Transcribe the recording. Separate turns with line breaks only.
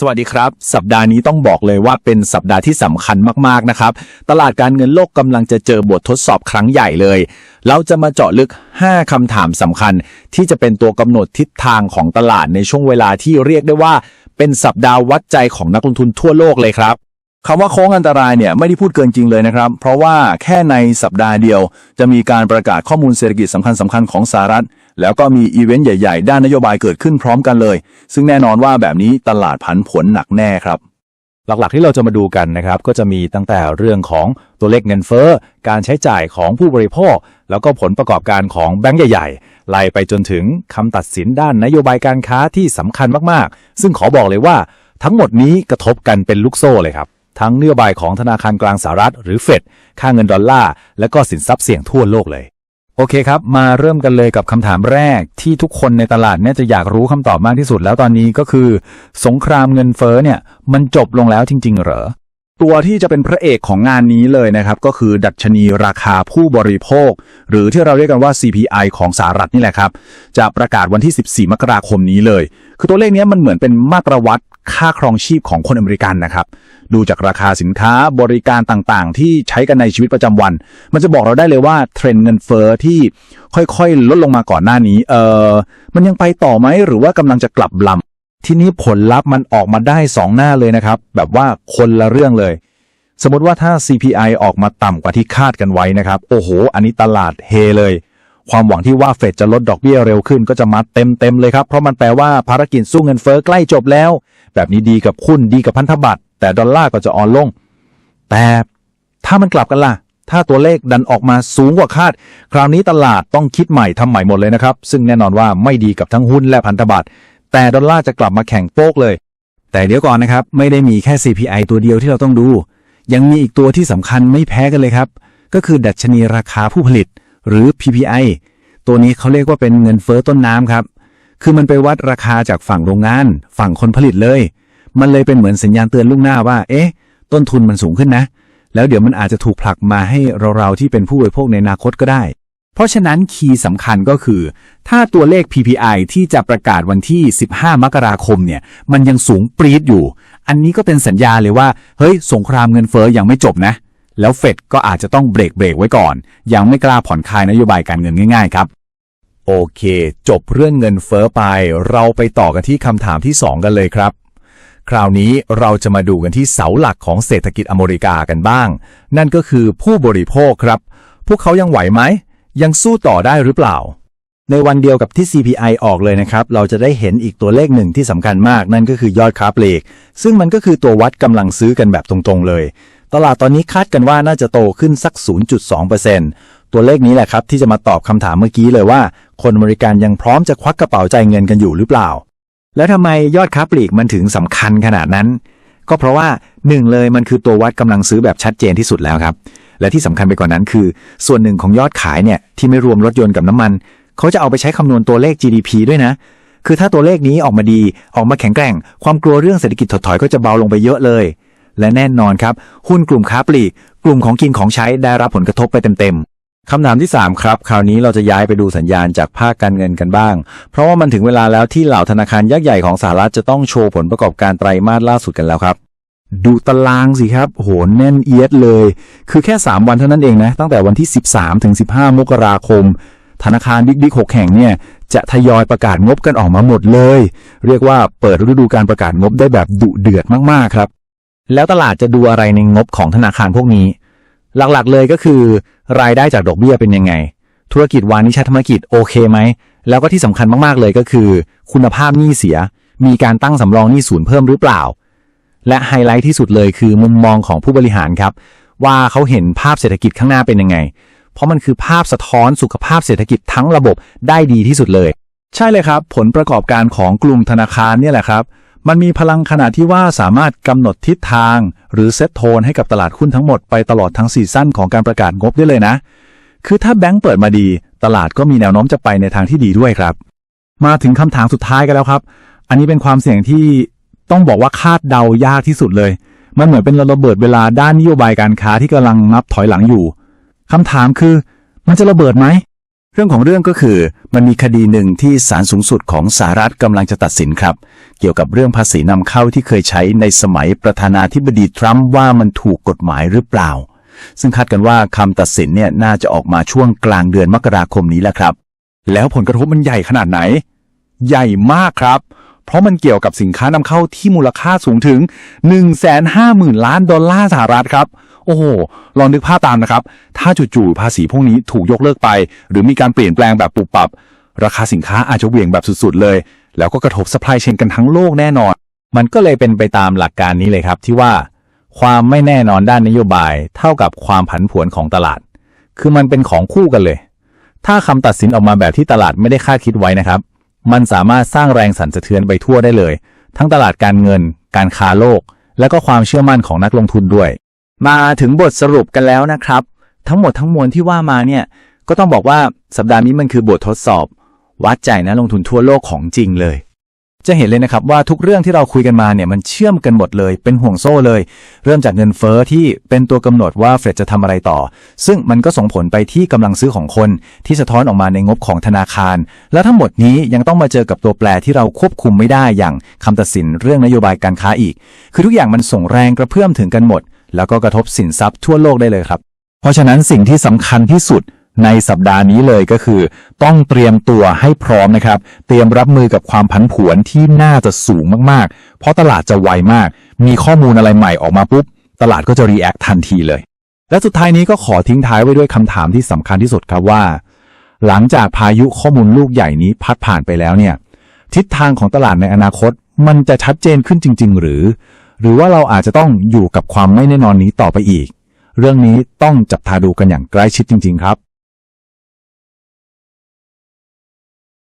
สวัสดีครับ สัปดาห์นี้ต้องบอกเลยว่าเป็นสัปดาห์ที่สำคัญมากๆนะครับ ตลาดการเงินโลกกำลังจะเจอบททดสอบครั้งใหญ่เลย เราจะมาเจาะลึก 5คำถามสำคัญ ที่จะเป็นตัวกำหนดทิศทางของตลาดในช่วงเวลาที่เรียกได้ว่า เป็นสัปดาห์วัดใจของนักลงทุนทั่วโลกเลยครับ คำว่าโค้งอันตรายเนี่ยไม่ได้พูดเกินจริงเลยนะครับ เพราะว่าแค่ในสัปดาห์เดียว จะมีการประกาศข้อมูลเศรษฐกิจสำคัญสำคัญๆของสหรัฐ แล้วก็มีอีเวนต์ใหญ่ๆ ด้านนโยบายเกิดขึ้นพร้อมกันเลย ซึ่งแน่นอนว่าแบบนี้ตลาดผันผวนหนักแน่ครับ หลักๆที่เราจะมาดูกันนะครับก็จะมีตั้งแต่เรื่องของตัวเลขเงินเฟ้อ การใช้จ่ายของผู้บริโภค แล้วก็ผลประกอบการของแบงก์ใหญ่ๆไล่ไปจนถึงคำตัดสินด้านนโยบายการค้าที่สำคัญมากๆ ซึ่งขอบอกเลยว่าทั้งหมดนี้กระทบกันเป็นลูกโซ่เลยครับ ทั้งนโยบายของธนาคารกลางสหรัฐ หรือเฟด ค่าเงินดอลลาร์ และก็สินทรัพย์เสี่ยงทั่วโลกเลย โอเคครับ มาเริ่มกันเลยกับคำถามแรกที่ทุกคนในตลาดเนี่ยจะอยากรู้คำตอบมากที่สุดแล้วตอนนี้ก็คือ สงครามเงินเฟ้อเนี่ยมันจบลงแล้วจริง ๆ เหรอตัวที่จะเป็นพระเอกของงานนี้เลยนะครับ ก็คือดัชนีราคาผู้บริโภค หรือที่เราเรียกกันว่า CPI ของสหรัฐนี่แหละครับ จะประกาศวันที่ 14 มกราคมนี้เลย คือตัวเลขนี้มันเหมือนเป็นมาตรวัด ค่าครองชีพของคนอเมริกันนะครับ ดูจากราคาสินค้าบริการต่างๆ ที่ใช้กันในชีวิตประจำวัน มันจะบอกเราได้เลยว่าเทรนด์เงินเฟ้อที่ค่อยๆ ลดลงมาก่อนหน้านี้ เออมันยังไปต่อไหมหรือว่ากำลังจะกลับลำทีนี้ผลลัพธ์มันออกมาได้สองหน้าเลยนะครับ แบบว่าคนละเรื่องเลย สมมติว่าถ้า CPI ออกมาต่ำกว่าที่คาดกันไว้นะครับ โอ้โห อันนี้ตลาดเฮเลย ความหวังที่ว่าเฟดจะลดดอกเบี้ยเร็วขึ้นก็จะมาเต็มเต็มๆเลยครับ เพราะมันแปลว่าภารกิจสู้เงินเฟ้อใกล้จบแล้ว แบบนี้ดีกับคุณดีกับพันธบัตรแต่ดอลลาร์ก็จะอ่อนลง แต่ถ้ามันกลับกันล่ะ ถ้าตัวเลขดันออกมาสูงกว่าคาด คราวนี้ตลาดต้องคิดใหม่ทำใหม่หมดเลยนะครับ ซึ่งแน่นอนว่าไม่ดีกับทั้งหุ้นและพันธบัตรแต่ดอลลาร์จะกลับมาแข่งโป๊กเลย แต่เดี๋ยวก่อนนะครับ ไม่ได้มีแค่ CPI ตัวเดียวที่เราต้องดู ยังมีอีกตัวที่สำคัญไม่แพ้กันเลยครับ ก็คือดัชนีราคาผู้ผลิต หรือ PPI ตัวนี้เขาเรียกว่าเป็นเงินเฟ้อต้นน้ำครับ คือมันไปวัดราคาจากฝั่งโรงงาน ฝั่งคนผลิตเลย มันเลยเป็นเหมือนสัญญาณเตือนล่วงหน้าว่า เอ๊ะ ต้นทุนมันสูงขึ้นนะ แล้วเดี๋ยวมันอาจจะถูกผลักมาให้เราๆที่เป็นผู้บริโภคในอนาคตก็ได้ เพราะฉะนั้นคีย์สำคัญก็คือ ถ้าตัวเลข PPI ที่จะประกาศวันที่ 15 มกราคมเนี่ย มันยังสูงปรี๊ดอยู่ อันนี้ก็เป็นสัญญาเลยว่า เฮ้ย สงครามเงินเฟ้อยังไม่จบนะ แล้วเฟดก็อาจจะต้องเบรกเบรกไว้ก่อน ยังไม่กล้าผ่อนคลายนโยบายการเงินง่ายๆครับโอเค จบเรื่องเงินเฟ้อไป เราไปต่อกันที่คำถามที่ 2 กันเลยครับ คราวนี้เราจะมาดูกันที่เสาหลักของเศรษฐกิจอเมริกากันบ้าง นั่นก็คือผู้บริโภคครับ พวกเขายังไหวไหม ยังสู้ต่อได้หรือเปล่า ในวันเดียวกับที่ CPI ออกเลยนะครับ เราจะได้เห็นอีกตัวเลขหนึ่งที่สำคัญมาก นั่นก็คือยอดค้าปลีก ซึ่งมันก็คือตัววัดกำลังซื้อกันแบบตรงๆเลย ตลาดตอนนี้คาดกันว่าน่าจะโตขึ้นสัก 0.2%ตัวเลขนี้แหละครับที่จะมาตอบคำถามเมื่อกี้เลยว่า คนอเมริกันยังพร้อมจะควักกระเป๋าจ่ายเงินกันอยู่หรือเปล่า แล้วทำไมยอดค้าปลีกมันถึงสำคัญขนาดนั้น ก็เพราะว่าหนึ่งเลยมันคือตัววัดกำลังซื้อแบบชัดเจนที่สุดแล้วครับ และที่สำคัญไปกว่านั้นคือ ส่วนหนึ่งของยอดขายเนี่ยที่ไม่รวมรถยนต์กับน้ำมัน เขาจะเอาไปใช้คำนวณตัวเลข GDP ด้วยนะคือถ้าตัวเลขนี้ออกมาดีออกมาแข็งแกร่ง ความกลัวเรื่องเศรษฐกิจถดถอยก็จะเบาลงไปเยอะเลย และแน่นอนครับ หุ้นกลุ่มค้าปลีก กลุ่มของกินของใช้ได้รับผลกระทบไปเต็มๆคำถามที่ 3 ครับ คราวนี้เราจะย้ายไปดูสัญญาณจากภาคการเงินกันบ้าง เพราะว่ามันถึงเวลาแล้วที่เหล่าธนาคารยักษ์ใหญ่ของสหรัฐจะต้องโชว์ผลประกอบการไตรมาสล่าสุดกันแล้วครับ ดูตารางสิครับ โหแน่นเอียดเลย คือแค่ 3 วันเท่านั้นเองนะ ตั้งแต่วันที่ 13 ถึง 15 มกราคม ธนาคารบิ๊กๆหกแห่งเนี่ย จะทยอยประกาศงบกันออกมาหมดเลย เรียกว่าเปิดฤดูการประกาศงบได้แบบดุเดือดมากๆครับ แล้วตลาดจะดูอะไรในงบของธนาคารพวกนี้ หลักๆเลยก็คือ รายได้จากดอกเบี้ยเป็นยังไง ธุรกิจวานิชธุรกิจโอเคไหม แล้วก็ที่สำคัญมากๆเลยก็คือ คุณภาพหนี้เสีย มีการตั้งสำรองหนี้ศูนย์เพิ่มหรือเปล่า และไฮไลท์ที่สุดเลยคือมุมมองของผู้บริหารครับ ว่าเขาเห็นภาพเศรษฐกิจข้างหน้าเป็นยังไง เพราะมันคือภาพสะท้อนสุขภาพเศรษฐกิจทั้งระบบได้ดีที่สุดเลย ใช่เลยครับ ผลประกอบการของกลุ่มธนาคารเนี่ยแหละครับ มันมีพลังขนาดที่ว่าสามารถกำหนดทิศทาง หรือเซตโทนให้กับตลาดหุ้นทั้งหมดไปตลอดทั้งซีซั่นของการประกาศงบได้เลยนะ คือถ้าแบงก์เปิดมาดี ตลาดก็มีแนวโน้มจะไปในทางที่ดีด้วยครับ มาถึงคำถามสุดท้ายกันแล้วครับ อันนี้เป็นความเสี่ยงที่ต้องบอกว่าคาดเดายากที่สุดเลย มันเหมือนเป็นระเบิดเวลาด้านนโยบายการค้าที่กำลังนับถอยหลังอยู่คำถามคือ มันจะระเบิดไหม เรื่องของเรื่องก็คือมันมีคดีหนึ่งที่ศาลสูงสุดของสหรัฐกำลังจะตัดสินครับ เกี่ยวกับเรื่องภาษีนำเข้าที่เคยใช้ในสมัยประธานาธิบดีทรัมป์ว่ามันถูกกฎหมายหรือเปล่า ซึ่งคาดกันว่าคำตัดสินเนี่ยน่าจะออกมาช่วงกลางเดือนมกราคมนี้แหละครับ แล้วผลกระทบมันใหญ่ขนาดไหน ใหญ่มากครับ เพราะมันเกี่ยวกับสินค้านำเข้าที่มูลค่าสูงถึง150,000ล้านดอลลาร์สหรัฐครับ โอ้โห ลองนึกภาพตามนะครับ ถ้าจู่ๆภาษีพวกนี้ถูกยกเลิกไป หรือมีการเปลี่ยนแปลงแบบปุบปับ ราคาสินค้าอาจจะเหวี่ยงแบบสุดๆเลย แล้วก็กระทบ supply chain กันทั้งโลกแน่นอน มันก็เลยเป็นไปตามหลักการนี้เลยครับที่ว่า ความไม่แน่นอนด้านนโยบาย เท่ากับความผันผวนของตลาด คือมันเป็นของคู่กันเลย ถ้าคำตัดสินออกมาแบบที่ตลาดไม่ได้คาดคิดไว้นะครับ มันสามารถสร้างแรงสั่นสะเทือนไปทั่วได้เลย ทั้งตลาดการเงิน การค้าโลก และก็ความเชื่อมั่นของนักลงทุนด้วย มาถึงบทสรุปกันแล้วนะครับ ทั้งหมดทั้งมวลที่ว่ามาเนี่ยก็ต้องบอกว่าสัปดาห์นี้มันคือบททดสอบ วัดใจนักลงทุนทั่วโลกของจริงเลย จะเห็นเลยนะครับว่าทุกเรื่องที่เราคุยกันมาเนี่ยมันเชื่อมกันหมดเลย เป็นห่วงโซ่เลย เริ่มจากเงินเฟอ้อที่เป็นตัวกำหนดว่าเฟดจะทำอะไรต่อ ซึ่งมันก็ส่งผลไปที่กำลังซื้อของคน ที่สะท้อนออกมาในงบของธนาคาร และทั้งหมดนี้ยังต้องมาเจอกับตัวแปรที่เราควบคุมไม่ได้อย่างคำตัดสินเรื่องนโยบายการค้าอีก คือทุกอย่างมันส่งแรงกระเพื่อมถึงกันหมด แล้วก็กระทบสินทรัพย์ทั่วโลกได้เลยครับ เพราะฉะนั้นสิ่งที่สำคัญที่สุดในสัปดาห์นี้เลยก็คือ ต้องเตรียมตัวให้พร้อมนะครับ เตรียมรับมือกับความผันผวนที่น่าจะสูงมากๆ เพราะตลาดจะไวมาก มีข้อมูลอะไรใหม่ออกมาปุ๊บ ตลาดก็จะรีแอคทันทีเลย และสุดท้ายนี้ก็ขอทิ้งท้ายไว้ด้วยคำถามที่สำคัญที่สุดครับว่า หลังจากพายุข้อมูลลูกใหญ่นี้พัดผ่านไปแล้วเนี่ยทิศทางของตลาดในอนาคต มันจะชัดเจนขึ้นจริง ๆ หรือ หรือว่าเราอาจจะต้องอยู่กับความไม่แน่นอนนี้ต่อไปอีก เรื่องนี้ต้องจับตาดูกันอย่างใกล้ชิดจริง ๆ ครับ